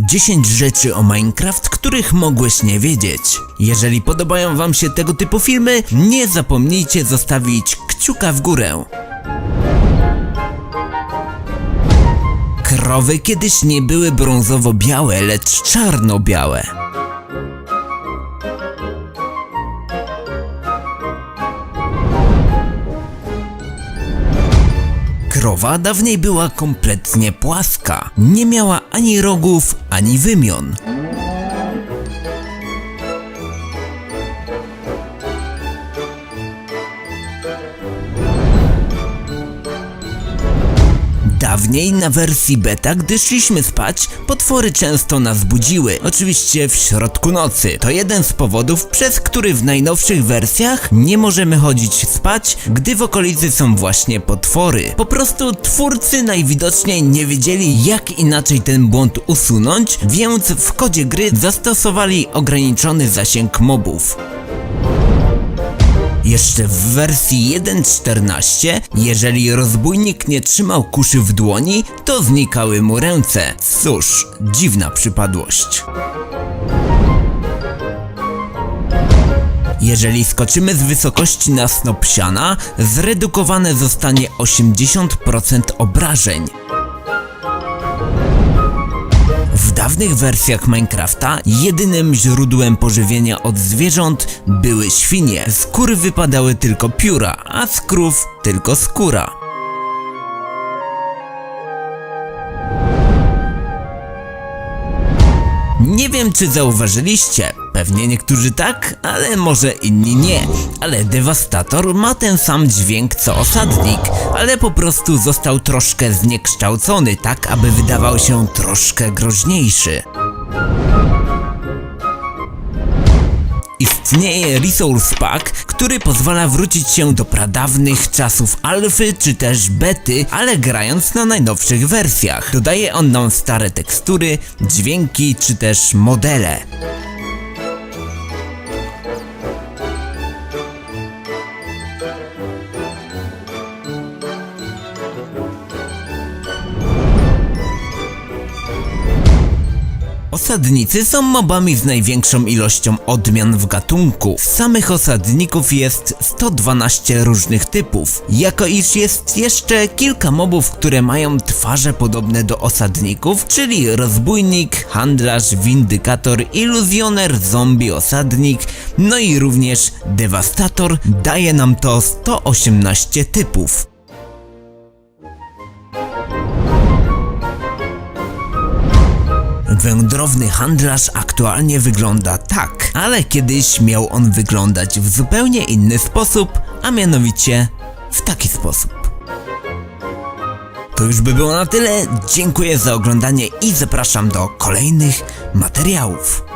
10 rzeczy o Minecraft, których mogłeś nie wiedzieć. Jeżeli podobają wam się tego typu filmy, nie zapomnijcie zostawić kciuka w górę. Krowy kiedyś nie były brązowo-białe, lecz czarno-białe. Krowa dawniej była kompletnie płaska. Nie miała ani rogów, ani wymion. Dawniej na wersji beta, gdy szliśmy spać, potwory często nas budziły. Oczywiście w środku nocy. To jeden z powodów, przez który w najnowszych wersjach nie możemy chodzić spać, gdy w okolicy są właśnie potwory. Po prostu twórcy najwidoczniej nie wiedzieli, jak inaczej ten błąd usunąć, więc w kodzie gry zastosowali ograniczony zasięg mobów. Jeszcze w wersji 1.14, jeżeli rozbójnik nie trzymał kuszy w dłoni, to znikały mu ręce. Cóż, dziwna przypadłość. Jeżeli skoczymy z wysokości na snop siana, zredukowane zostanie 80% obrażeń. W dawnych wersjach Minecrafta jedynym źródłem pożywienia od zwierząt były świnie. Z wypadały tylko pióra, a z krów tylko skóra. Nie wiem czy zauważyliście, pewnie niektórzy tak, ale może inni nie. Ale dewastator ma ten sam dźwięk co osadnik, ale po prostu został troszkę zniekształcony, tak aby wydawał się troszkę groźniejszy. Istnieje Resource Pack, który pozwala wrócić się do pradawnych czasów alfy czy też bety, ale grając na najnowszych wersjach. Dodaje on nam stare tekstury, dźwięki czy też modele. Osadnicy są mobami z największą ilością odmian w gatunku. Samych osadników jest 112 różnych typów, jako iż jest jeszcze kilka mobów, które mają twarze podobne do osadników, czyli rozbójnik, handlarz, windykator, iluzjoner, zombie, osadnik, no i również dewastator, daje nam to 118 typów. Wędrowny handlarz aktualnie wygląda tak, ale kiedyś miał on wyglądać w zupełnie inny sposób, a mianowicie w taki sposób. To już by było na tyle. Dziękuję za oglądanie i zapraszam do kolejnych materiałów.